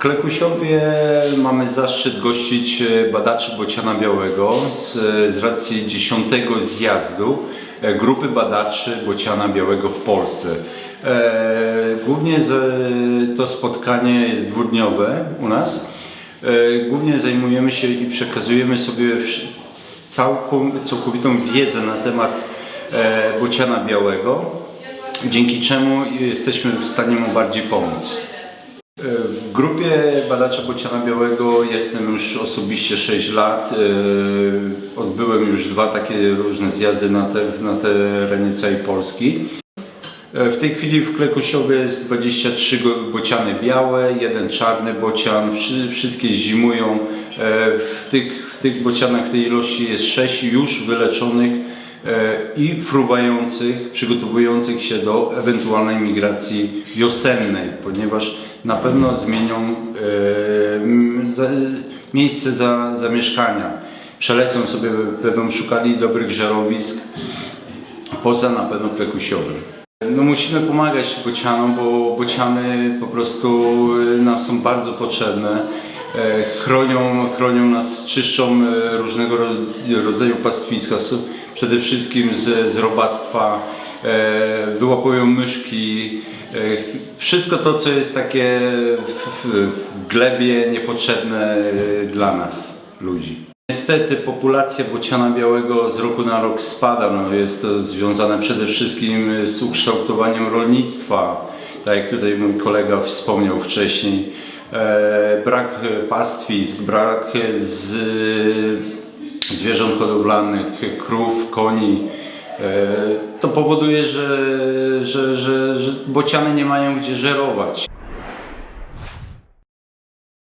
Klekusiowie mamy zaszczyt gościć e, badaczy bociana białego z, z racji 10 zjazdu e, grupy badaczy bociana białego w Polsce. E, Głównie to spotkanie jest dwudniowe u nas. E, Głównie zajmujemy się i przekazujemy sobie całkowitą wiedzę na temat e, bociana białego, dzięki czemu jesteśmy w stanie mu bardziej pomóc. W grupie badacza bociana białego jestem już osobiście 6 lat. Yy, Odbyłem już dwa takie różne zjazdy na, te, na terenie całej Polski. Yy, W tej chwili w Klekusiowie jest 23 go- bociany białe, jeden czarny bocian. Wszy- Wszystkie zimują. Yy, W tych, w tych bocianach tej ilości jest 6 już wyleczonych i fruwających, przygotowujących się do ewentualnej migracji wiosennej, ponieważ na pewno zmienią e, miejsce za, zamieszkania. Przelecą sobie, będą szukali dobrych żerowisk poza na pewno klekusiowym. No musimy pomagać bocianom, bo bociany po prostu e, nam są bardzo potrzebne. E, Chronią, chronią nas, czyszczą e, różnego ro- rodzaju pastwiska, przede wszystkim z, z robactwa, e, wyłapują myszki, wszystko to, co jest takie w, w, w glebie niepotrzebne dla nas, ludzi. Niestety populacja bociana białego z roku na rok spada. No, jest to związane przede wszystkim z ukształtowaniem rolnictwa, tak jak tutaj mój kolega wspomniał wcześniej. E, brak pastwisk, brak z, zwierząt hodowlanych, krów, koni. E, to powoduje, że, że, że, że bociany nie mają gdzie żerować.